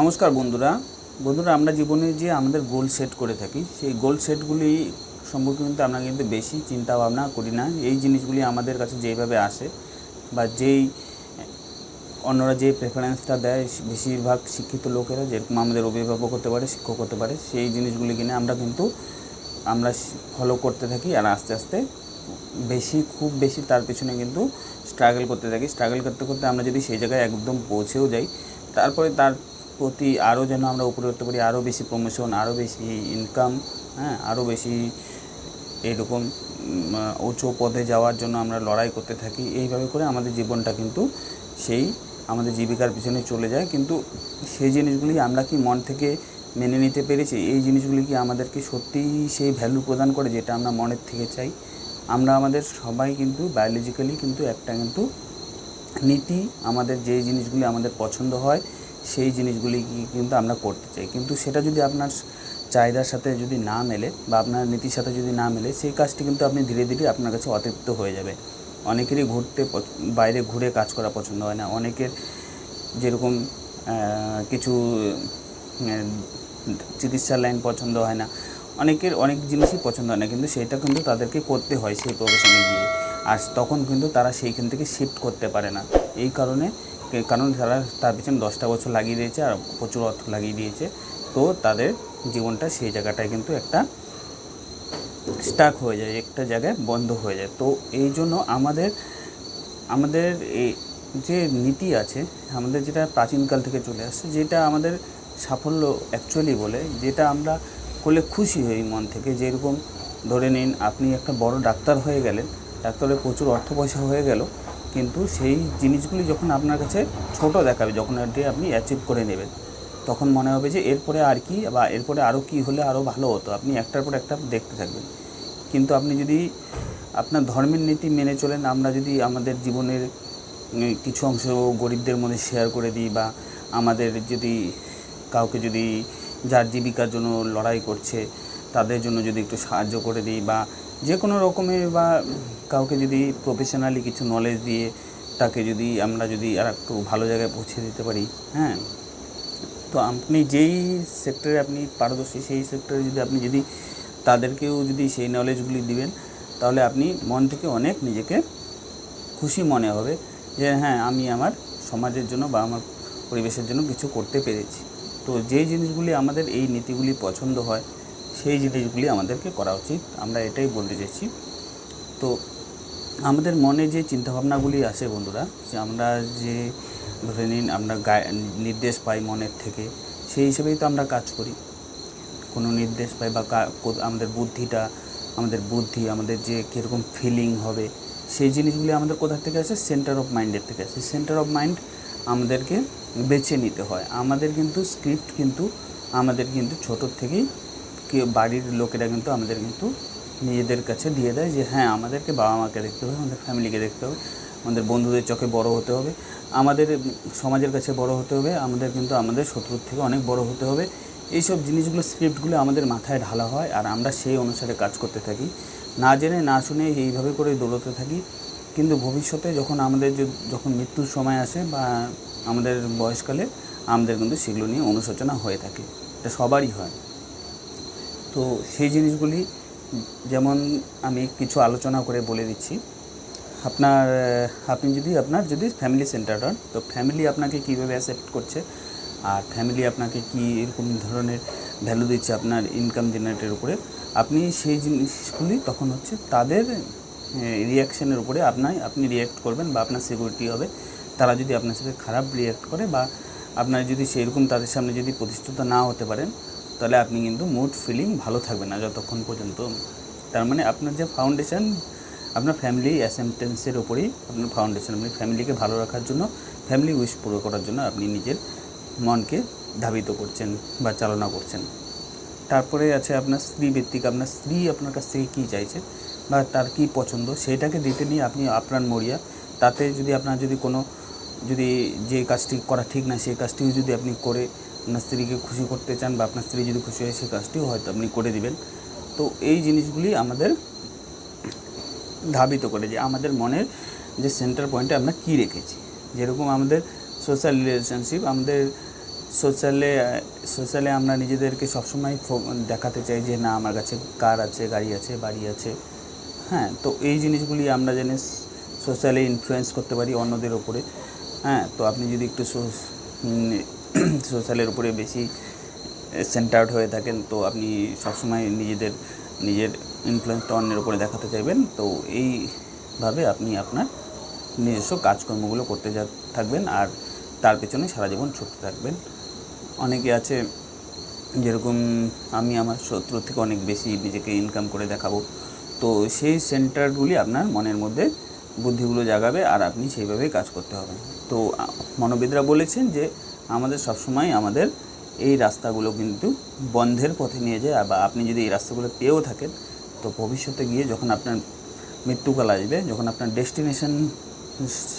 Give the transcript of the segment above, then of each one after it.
নমস্কার বন্ধুরা। বন্ধুরা, আমরা জীবনে যে আমাদের গোল সেট করে থাকি, সেই গোল সেটগুলি সম্পর্কে কিন্তু আমরা কিন্তু বেশি চিন্তা ভাবনা করি না। এই জিনিসগুলি আমাদের কাছে যেইভাবে আসে বা যেই অন্যরা যে প্রেফারেন্সটা দেয়, বেশিরভাগ শিক্ষিত লোকেরা, যেরকম আমাদের অভিভাবক হতে পারে, শিক্ষক হতে পারে, সেই জিনিসগুলি কিনে আমরা কিন্তু আমরা ফলো করতে থাকি আর আস্তে আস্তে বেশি, খুব বেশি তার পিছনে কিন্তু স্ট্রাগল করতে থাকি। স্ট্রাগল করতে করতে আমরা যদি সেই জায়গায় একদম পৌঁছেও যাই, তারপরে তার প্রতি আরও যেন আমরা উপরে উঠতে পারি, আরও বেশি প্রমোশন আরও বেশি ইনকাম হ্যাঁ আরও বেশি এরকম উঁচু পদে যাওয়ার জন্য আমরা লড়াই করতে থাকি। এইভাবে করে আমাদের জীবনটা কিন্তু সেই আমাদের জীবিকার পিছনে চলে যায়। কিন্তু সেই জিনিসগুলি আমরা কি মন থেকে মেনে নিতে পেরেছি? এই জিনিসগুলি কি আমাদেরকে সত্যিই সেই ভ্যালু প্রদান করে যেটা আমরা মনের থেকে চাই? আমরা আমাদের সবাই কিন্তু বায়োলজিক্যালি কিন্তু একটা কিন্তু নীতি, আমাদের যে জিনিসগুলি আমাদের পছন্দ হয় সেই জিনিসগুলি কিন্তু আমরা করতে চাই। কিন্তু সেটা যদি আপনার চাহিদার সাথে যদি না মেলে বা আপনার নীতির সাথে যদি না মেলে, সেই কাজটি কিন্তু আপনি ধীরে ধীরে আপনার কাছে অতৃপ্ত হয়ে যাবে। অনেকেরই ঘুরতে বাইরে ঘুরে কাজ করা পছন্দ হয় না। অনেকের যেরকম কিছু চিকিৎসার লাইন পছন্দ হয় না। অনেকের অনেক জিনিসই পছন্দ হয় না, কিন্তু সেটা কিন্তু তাদেরকে করতে হয় সেই প্রফেশনে গিয়ে। আর তখন কিন্তু তারা সেইখান থেকে শিফট করতে পারে না। এই কারণে কারণ তারা তার পিছনে দশটা বছর লাগিয়ে দিয়েছে আর প্রচুর অর্থ লাগিয়ে দিয়েছে। তো তাদের জীবনটা সেই জায়গাটায় কিন্তু একটা স্টাক হয়ে যায়, একটা জায়গায় বন্ধ হয়ে যায়। তো এই জন্য আমাদের আমাদের এই যে নীতি আছে, আমাদের যেটা প্রাচীনকাল থেকে চলে আসছে, যেটা আমাদের সাফল্য অ্যাকচুয়ালি বলে, যেটা আমরা করলে খুশি হই মন থেকে, যেরকম ধরে নিন আপনি একটা বড় ডাক্তার হয়ে গেলেন, ডাক্তারের প্রচুর অর্থ পয়সা হয়ে গেল কিন্তু সেই জিনিসগুলি যখন আপনার কাছে ছোট দেখাবে, যখন এটি আপনি অ্যাচিভ করে নেবেন, তখন মনে হবে যে এরপরে আর কি বা এরপরে আরও কি হলে আরও ভালো হতো। আপনি একটার পর একটা দেখতে থাকবেন। কিন্তু আপনি যদি আপনার ধর্মের নীতি মেনে চলেন, আমরা যদি আমাদের জীবনের কিছু অংশ গরিবদের মধ্যে শেয়ার করে দিই বা আমাদের যদি কাউকে যদি যার জীবিকার জন্য লড়াই করছে তাদের জন্য যদি একটু সাহায্য করে দিই বা যে কোনো রকমের বা কাউকে যদি প্রফেশনালি কিছু নলেজ দিয়ে তাকে যদি আমরা যদি আর একটু ভালো জায়গায় পৌঁছে দিতে পারি হ্যাঁ? তো আপনি যেই সেক্টরে আপনি পারদর্শী সেই সেক্টরে যদি আপনি যদি তাদেরকেও যদি সেই নলেজগুলি দিবেন, তাহলে আপনি মন থেকে অনেক নিজেকে খুশি মনে হবে যে হ্যাঁ আমি আমার সমাজের জন্য বা আমার পরিবেশের জন্য কিছু করতে পেরেছি। তো যেই জিনিসগুলি আমাদের এই নীতিগুলি পছন্দ হয় সেই জিনিসগুলি আমাদেরকে করা উচিত। আমরা এটাই বলতে চাইছি। তো আমাদের মনে যে চিন্তাভাবনাগুলি আসে বন্ধুরা, যে আমরা যে ধরে নিন আমরা নির্দেশ পাই মনের থেকে, সেই হিসেবেই তো আমরা কাজ করি। কোনো নির্দেশ পাই বা আমাদের বুদ্ধিটা, আমাদের বুদ্ধি, আমাদের যে কীরকম ফিলিং হবে, সেই জিনিসগুলি আমাদের কোথা থেকে আসে? সেন্টার অফ মাইন্ডের থেকে আসে। সেন্টার অফ মাইন্ড আমাদেরকে বেছে নিতে হয়। আমাদের কিন্তু স্ক্রিপ্ট কিন্তু, আমাদের কিন্তু ছোটোর থেকেই বাড়ির লোকেরা কিন্তু আমাদের কিন্তু নিজেদের কাছে দিয়ে দেয় যে হ্যাঁ আমাদেরকে বাবা মাকে দেখতে হবে, আমাদের ফ্যামিলিকে দেখতে হবে, আমাদের বন্ধুদের চোখে বড় হতে হবে, আমাদের সমাজের কাছে বড় হতে হবে, আমাদের কিন্তু আমাদের শত্রুর থেকে অনেক বড় হতে হবে। এইসব জিনিসগুলো, স্ক্রিপ্টগুলো আমাদের মাথায় ঢালা হয় আর আমরা সেই অনুসারে কাজ করতে থাকি। না জেনে, না শুনে এইভাবে করে দৌড়তে থাকি। কিন্তু ভবিষ্যতে যখন আমাদের যখন মৃত্যুর সময় আসে বা আমাদের বয়সকালে, আমাদের কিন্তু সেগুলো নিয়ে অনুশোচনা হয়ে থাকে। এটা সবারই হয়। তো সেই জিনিসগুলি যেমন আমি কিছু আলোচনা করে বলে দিচ্ছি। আপনার, আপনি যদি, আপনার যদি ফ্যামিলি সেন্টার হন, তো ফ্যামিলি আপনাকে কীভাবে অ্যাকসেপ্ট করছে? আর ফ্যামিলি আপনাকে কী এরকম ধরনের ভ্যালু দিচ্ছে আপনার ইনকাম জেনারেটের উপরে? আপনি সেই জিনিসগুলি তখন হচ্ছে তাদের রিয়াকশানের উপরে আপনার আপনি রিয়াক্ট করবেন বা আপনার সিকিউরিটি হবে। তারা যদি আপনার সাথে খারাপ রিয়াক্ট করে বা আপনার যদি সেরকম তাদের সামনে যদি প্রতিষ্ঠিত না হতে পারেন তাহলে আপনি কিন্তু মুড ফিলিং ভালো থাকবে না যতক্ষণ পর্যন্ত। তার মানে আপনার যে ফাউন্ডেশন আপনার ফ্যামিলি অ্যাসেমটেন্সের ওপরেই আপনার ফাউন্ডেশন আপনি ফ্যামিলিকে ভালো রাখার জন্য ফ্যামিলি উইশ পুরো করার জন্য আপনি নিজের মনকে ধাবিত করছেন বা চালনা করছেন। তারপরে আছে আপনার স্ত্রী ভিত্তিক আপনার স্ত্রী আপনার কাছ থেকে কী চাইছে বা তার কী পছন্দ সেটাকে দিতে নিয়ে আপনি আপ্রাণ মরিয়া। তাতে যদি আপনার যদি কোনো, যদি যে কাজটি করা ঠিক না, সেই কাজটিও যদি আপনি করে আপনার স্ত্রীকে খুশি করতে চান বা আপনার স্ত্রী যদি খুশি হয় সেই কাজটিও হয়তো আপনি করে দিবেন। তো এই জিনিসগুলি আমাদের ধাবিত করে যে আমাদের মনের যে সেন্টার পয়েন্টে আমরা কী রেখেছি। যেরকম আমাদের সোশ্যাল রিলেশনশিপ আমাদের সোশ্যালে সোশ্যালে আমরা নিজেদেরকে সবসময় দেখাতে চাই যে না, আমার কাছে কার আছে, গাড়ি আছে, বাড়ি আছে। হ্যাঁ তো এই জিনিসগুলি আমরা যেন সোশ্যালে ইনফ্লুয়েন্স করতে পারি অন্যদের ওপরে হ্যাঁ তো আপনি যদি একটু সোশ্যালের উপরে বেশি সেন্টার্ড হয়ে থাকেন। তো আপনি সবসময় নিজেদের, নিজের ইনফ্লুয়েন্সটা অন্যের উপরে দেখাতে চাইবেন। তো এইভাবে আপনি আপনার নিজস্ব কাজকর্মগুলো করতে যা, থাকবেন আর তার পেছনে সারা জীবন ছুটতে থাকবেন। অনেকে আছে, যেরকম আমি আমার শত্রু থেকে অনেক বেশি নিজেকে ইনকাম করে দেখাবো। তো সেই সেন্টারগুলি আপনার মনের মধ্যে বুদ্ধিগুলো জাগাবে আর আপনি সেইভাবেই কাজ করতে হবে। তো মনোবিদরা বলেছেন যে আমাদের সবসময় আমাদের এই রাস্তাগুলো কিন্তু বন্ধের পথে নিয়ে যায়। বা আপনি যদি এই রাস্তাগুলো পেয়েও থাকেন, তো ভবিষ্যতে গিয়ে যখন আপনার মৃত্যুকাল আসবে, যখন আপনার ডেস্টিনেশন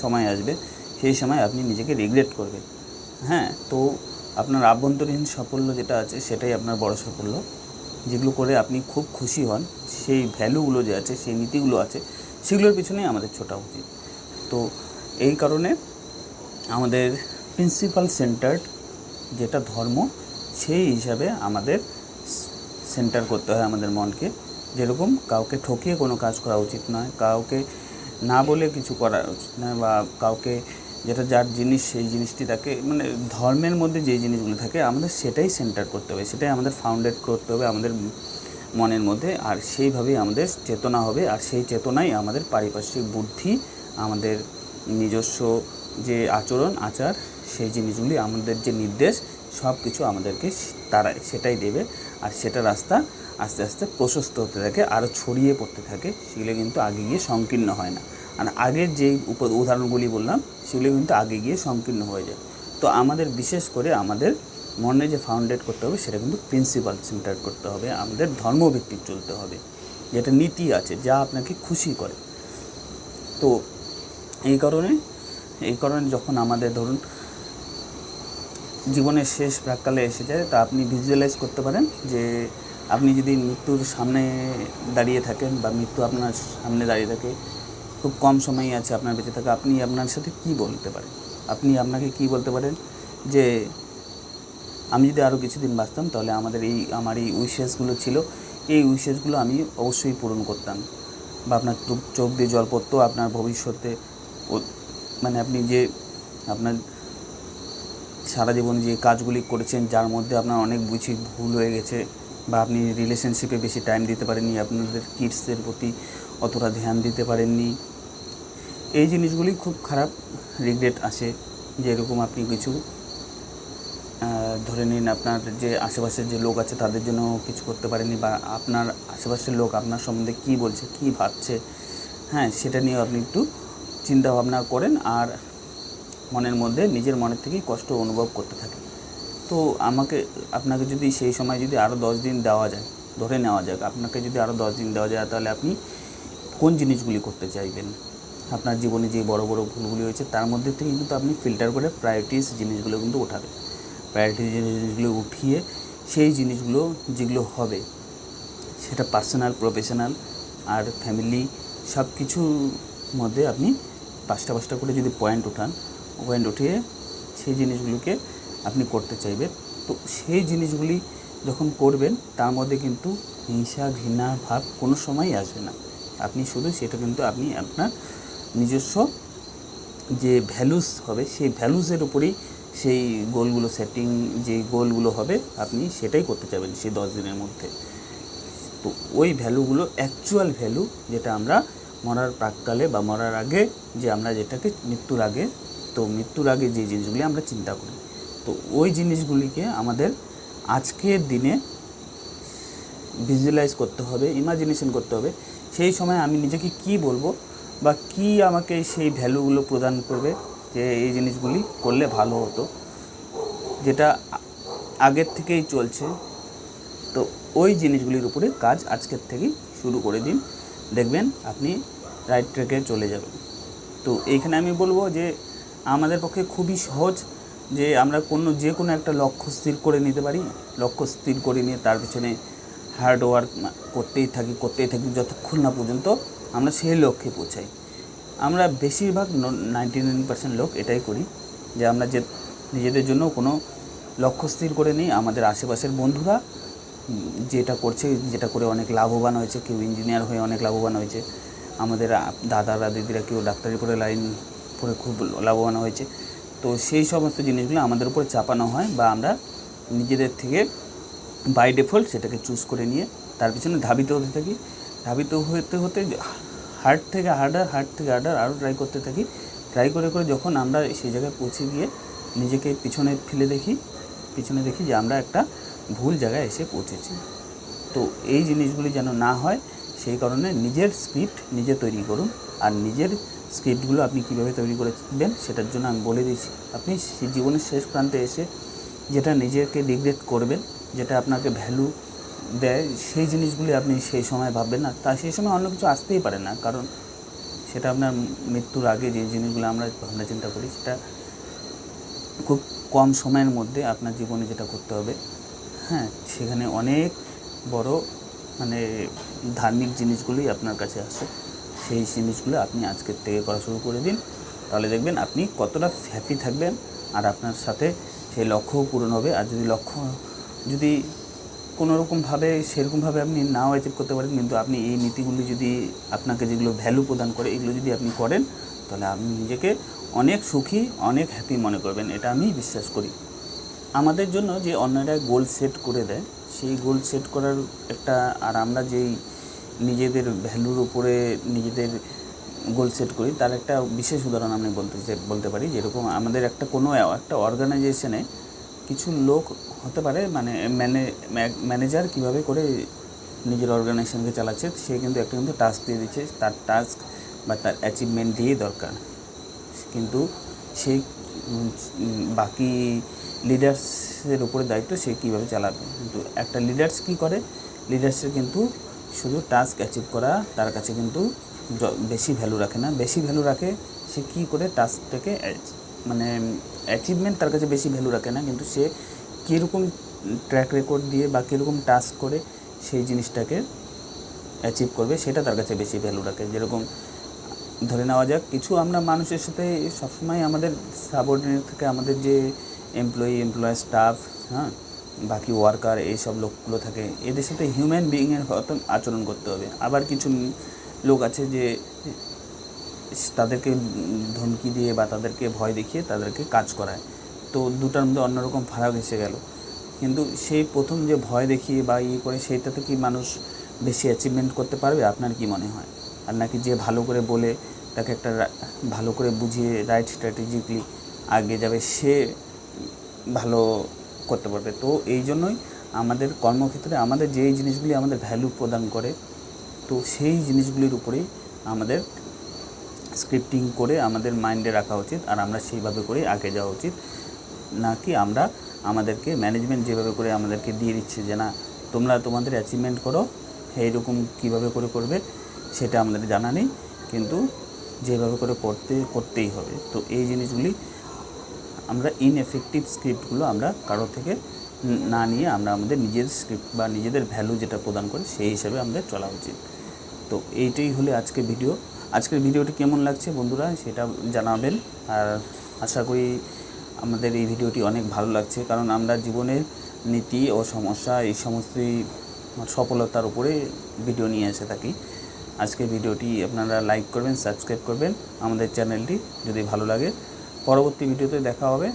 সময় আসবে, সেই সময় আপনি নিজেকে রিগ্রেট করবেন। হ্যাঁ তো আপনার আভ্যন্তরীণ সাফল্য যেটা আছে, সেটাই আপনার বড় সাফল্য। যেগুলো করে আপনি খুব খুশি হন, সেই ভ্যালুগুলো যে আছে, সেই নীতিগুলো আছে, সেগুলোর পিছনেই আমাদের ছোটা উচিত। তো এই কারণে আমাদের প্রিন্সিপাল সেন্টার্ড যেটা ধর্ম, সেই হিসাবে আমাদের সেন্টার করতে হয় আমাদের মনকে। যেরকম কাউকে ঠকিয়ে কোনো কাজ করা উচিত নয়, কাউকে না বলে কিছু করা উচিত নয় বা কাউকে যেটা যার জিনিস, সেই জিনিসটি তাকে মানে ধর্মের মধ্যে যে জিনিসগুলো থাকে, আমাদের সেটাই সেন্টার করতে হবে, সেটাই আমাদের ফাউন্ডেড করতে হবে আমাদের মনের মধ্যে। আর সেইভাবেই আমাদের চেতনা হবে, আর সেই চেতনাই আমাদের পারিপার্শ্বিক বুদ্ধি, আমাদের নিজস্ব যে আচরণ, আচার সেই জিনিসগুলি আমাদের যে নির্দেশ সব কিছু আমাদেরকে তারা সেটাই দেবে। আর সেটা রাস্তা আস্তে আস্তে প্রশস্ত হতে থাকে আরও ছড়িয়ে পড়তে থাকে, সেগুলো কিন্তু আগে গিয়ে সংকীর্ণ হয় না। আর আগের উপ- উদাহরণগুলি বললাম, সেগুলো কিন্তু আগে গিয়ে সংকীর্ণ হয়ে যায়। তো আমাদের বিশেষ করে আমাদের মনে যে ফাউন্ডেড করতে হবে, সেটা কিন্তু প্রিন্সিপাল সেন্টার করতে হবে, আমাদের ধর্মভিত্তিক চলতে হবে। যেটা নীতি আছে, যা আপনাকে খুশি করে। তো এই কারণে এই কারণে যখন আমাদের ধরুন জীবনের শেষ প্রাককালে এসে যায়, তা আপনি ভিজুয়ালাইজ করতে পারেন যে আপনি যদি মৃত্যুর সামনে দাঁড়িয়ে থাকেন বা মৃত্যু আপনার সামনে দাঁড়িয়ে থাকে, খুব কম সময়ই আছে আপনার বেঁচে থাকা, আপনি আপনার সাথে কি বলতে পারেন? আপনি আপনাকে কি বলতে পারেন? যে আমি যদি আরও কিছুদিন বাঁচতাম, তাহলে আমাদের এই, আমার এই উইশেসগুলো ছিল, এই উইশেসগুলো আমি অবশ্যই পূরণ করতাম। বা আপনার চোখ- দিয়ে জল পড়তো, আপনার ভবিষ্যতে মানে আপনি যে আপনার সারা জীবন যে কাজগুলি করেছেন, যার মধ্যে আপনার অনেক বুঝি ভুল হয়ে গেছে বা আপনি রিলেশনশিপে বেশি টাইম দিতে পারেননি, আপনাদের কিডসদের প্রতি অতটা ধ্যান দিতে পারেননি। এই জিনিসগুলি খুব খারাপ রিগ্রেট আসে যে এরকম আপনি কিছু ধরে নিন আপনার যে আশেপাশের যে লোক আছে তাদের জন্য কিছু করতে পারেনি বা আপনার আশেপাশের লোক আপনার সম্বন্ধে কী বলছে, কী ভাবছে হ্যাঁ সেটা নিয়ে আপনি একটু চিন্তা ভাবনা করেন। আর মনের মধ্যে নিজের মনের থেকেই কষ্ট অনুভব করতে থাকে। তো আমাকে, আপনাকে যদি সেই সময় যদি আরও দশ দিন দেওয়া যায়, ধরে নেওয়া যাক, আপনাকে যদি আরও দশ দিন দেওয়া যায়, তাহলে আপনি কোন জিনিসগুলি করতে চাইবেন? আপনার জীবনে যে বড় বড় ভুলগুলি হয়েছে, তার মধ্যে থেকে কিন্তু আপনি ফিল্টার করে প্রায়োরিটিস জিনিসগুলো কিন্তু উঠাবেন প্রায়োরিটি জিনিসগুলো উঠিয়ে সেই জিনিসগুলো যেগুলো হবে, সেটা পার্সোনাল প্রফেশনাল আর ফ্যামিলি সব কিছুর মধ্যে আপনি পাঁচটা পাঁচটা করে যদি পয়েন্ট উঠান পয়েন্ট উঠিয়ে সেই জিনিসগুলোকে আপনি করতে চাইবেন। তো সেই জিনিসগুলি যখন করবেন, তার মধ্যে কিন্তু হিংসা, ঘৃণা, ভাব কোনো সময়ই আসবে না। আপনি শুধু সেটা কিন্তু আপনি আপনার নিজস্ব যে ভ্যালুস হবে, সেই ভ্যালুসের উপরেই সেই গোলগুলো সেটিং যে গোলগুলো হবে, আপনি সেটাই করতে চাইবেন সেই দশ দিনের মধ্যে। তো ওই ভ্যালুগুলো অ্যাকচুয়াল ভ্যালু যেটা আমরা মরার প্রাককালে বা মরার আগে যে আমরা যেটাকে মৃত্যুর আগে তো মৃত্যুর আগে যে জিনিসগুলি আমরা চিন্তা করি। তো ওই জিনিসগুলিকে আমাদের আজকের দিনে ভিজুয়ালাইজ করতে হবে ইমাজিনেশন করতে হবে। সেই সময় আমি নিজেকে কি বলব বা কি আমাকে সেই ভ্যালুগুলো প্রদান করবে যে এই জিনিসগুলি করলে ভালো হতো, যেটা আগের থেকেই চলছে। তো ওই জিনিসগুলির উপরে কাজ আজকের থেকেই শুরু করে দিন। দেখবেন আপনি রাইট ট্র্যাকে চলে যাবেন। তো এইখানে আমি বলব যে আমাদের পক্ষে খুবই সহজ যে আমরা কোনো যে কোনো একটা লক্ষ্য স্থির করে নিতে পারি। লক্ষ্য স্থির করে নিয়ে তার পিছনে হার্ড ওয়ার্ক করতেই থাকি করতেই থাকি যতক্ষণ না পর্যন্ত আমরা সেই লক্ষ্যে পৌঁছাই। আমরা বেশিরভাগ নাইনটি নাইন পার্সেন্ট লোক এটাই করি যে আমরা যে নিজেদের জন্য কোনো লক্ষ্য স্থির করে নিই। আমাদের আশেপাশের বন্ধুরা যেটা করছে, যেটা করে অনেক লাভবান হয়েছে, কেউ ইঞ্জিনিয়ার হয়ে অনেক লাভবান হয়েছে। আমাদের দাদারা, দিদিরা কেউ ডাক্তারি করে লাইন পড়ে খুব লাভবান হয়েছে। তো সেই সমস্ত জিনিসগুলো আমাদের উপর চাপানো হয় বা আমরা নিজেদের থেকে বাই ডিফল্ট সেটাকে চুজ করে নিয়ে তার পিছনে ধাবিত হতে থাকি। ধাবিত হতে হতে হার্ড থেকে হার্ডার হার্ড থেকে হার্ডার আরও ট্রাই করতে থাকি। ট্রাই করে করে যখন আমরা সেই জায়গায় পৌঁছে গিয়ে নিজেকে পিছনে ফেলে দেখি, পিছনে দেখি যে আমরা একটা ভুল জায়গায় এসে পৌঁছেছি। তো এই জিনিসগুলি যেন না হয়, সেই কারণে নিজের স্ক্রিপ্ট নিজে তৈরি করুন আর নিজের স্ক্রিপ্টগুলো আপনি কীভাবে তৈরি করবেন সেটার জন্য আমি বলে দিয়েছি। আপনি জীবনের শেষ প্রান্তে এসে যেটা নিজেকে রিগ্রেট করবেন, যেটা আপনাকে ভ্যালু দেয়, সেই জিনিসগুলি আপনি সেই সময় ভাববেন না। তা সেই সময় অন্য কিছু আসতেই পারে না। কারণ সেটা আপনার মৃত্যুর আগে যে জিনিসগুলো আমরা ভাবনা চিন্তা করি, সেটা খুব কম সময়ের মধ্যে আপনার জীবনে যেটা করতে হবে। হ্যাঁ সেখানে অনেক বড় মানে ধার্মিক জিনিসগুলোই আপনার কাছে আসে। সেই জিনিসগুলো আপনি আজকের থেকে করা শুরু করে দিন। তাহলে দেখবেন আপনি কতটা হ্যাপি থাকবেন আর আপনার সাথে সেই লক্ষ্যও পূরণ হবে। আর যদি লক্ষ্য, যদি কোনোরকমভাবে, সেরকমভাবে আপনি নাও অ্যাচিভ করতে পারেন, কিন্তু আপনি এই নীতিগুলি যদি আপনাকে যেগুলো ভ্যালু প্রদান করে, এগুলো যদি আপনি করেন, তাহলে আপনি নিজেকে অনেক সুখী, অনেক হ্যাপি মনে করবেন। এটা আমি বিশ্বাস করি। আমাদের জন্য যে অন্যরা গোল সেট করে দেয়, সেই গোল সেট করার একটা, আর আমরা যেই নিজেদের ভ্যালুর উপরে নিজেদের গোল সেট করি তার একটা বিশেষ উদাহরণ আমি বলতে বলতে পারি যেরকম আমাদের একটা কোনো একটা অর্গানাইজেশনে কিছু লোক হতে পারে মানে ম্যানে ম্যানেজার কীভাবে করে নিজের অর্গানাইজেশনকে চালাচ্ছে সে কিন্তু একটা কিন্তু টাস্ক দিয়ে দিচ্ছে তার টাস্ক বা তার অ্যাচিভমেন্ট দিয়ে দরকার। কিন্তু উম, বাকি লিডার্সের উপরে দায়িত্ব সে কীভাবে চালাবে? কিন্তু একটা লিডার্স কী করে? লিডার্সের কিন্তু শুধু টাস্ক অ্যাচিভ করা, তার কাছে কিন্তু বেশি ভ্যালু রাখে না। বেশি ভ্যালু রাখে সে কী করে টাস্কটাকে মানে অ্যাচিভমেন্ট তার কাছে বেশি ভ্যালু রাখে না, কিন্তু সে কীরকম ট্র্যাক রেকর্ড দিয়ে বা কীরকম টাস্ক করে সেই জিনিসটাকে অ্যাচিভ করবে, সেটা তার কাছে বেশি ভ্যালু রাখে। যেরকম, ধরে নেওয়া যাক, কিছু আমরা মানুষের সাথে সবসময় আমাদের সাবঅর্ডিনেট থেকে আমাদের যে এমপ্লয়ি এমপ্লয় স্টাফ হ্যাঁ বাকি ওয়ার্কার এইসব লোকগুলো থাকে, এদের সাথে হিউম্যান বিইংয়ের মতন আচরণ করতে হবে। আবার কিছু লোক আছে যে, তাদেরকে ধমকি দিয়ে বা তাদেরকে ভয় দেখিয়ে তাদেরকে কাজ করায়। তো দুটার মধ্যে অন্যরকম ফারাক এসে গেল। কিন্তু সেই প্রথম যে ভয় দেখিয়ে বা ইয়ে করে, সেইটাতে কি মানুষ বেশি অ্যাচিভমেন্ট করতে পারবে? আপনার কি মনে হয়? আর নাকি যে ভালো করে বলে, তাকে একটা ভালো করে বুঝিয়ে রাইট স্ট্র্যাটেজিকলি আগে যাবে, সে ভালো করতে পারবে। তো এই জন্যই আমাদের কর্মক্ষেত্রে আমাদের যেই জিনিসগুলি আমাদের ভ্যালু প্রদান করে, তো সেই জিনিসগুলির উপরেই আমাদের স্ক্রিপ্টিং করে আমাদের মাইন্ডে রাখা উচিত আর আমরা সেইভাবে করে আগে যাওয়া উচিত। নাকি আমরা আমাদেরকে ম্যানেজমেন্ট যেভাবে করে আমাদেরকে দিয়ে দিচ্ছে যে না, তোমরা তোমাদের অ্যাচিভমেন্ট করো এইরকম কীভাবে করে করবে সেটা আমাদের জানা নেই, কিন্তু যেভাবে করে করতে, করতেই হবে। তো এই জিনিসগুলি আমরা ইনএফেক্টিভ স্ক্রিপ্টগুলো আমরা কারও থেকে না নিয়ে আমরা আমাদের নিজের স্ক্রিপ্ট বা নিজেদের ভ্যালু যেটা প্রদান করি, সেই হিসাবে আমাদের চলা উচিত। তো এইটাই হলো আজকে ভিডিও আজকের ভিডিওটি কেমন লাগছে বন্ধুরা সেটা জানাবেন। আর আশা করি আমাদের এই ভিডিওটি অনেক ভালো লাগছে, কারণ আমরা জীবনের নীতি ও সমস্যা, এই সমস্তই সফলতার উপরে ভিডিও নিয়ে এসে থাকি। আজকের ভিডিওটি আপনারা লাইক করবেন সাবস্ক্রাইব করবেন। আমাদের চ্যানেলটি যদি ভালো লাগে পরবর্তী ভিডিওতে দেখা হবে।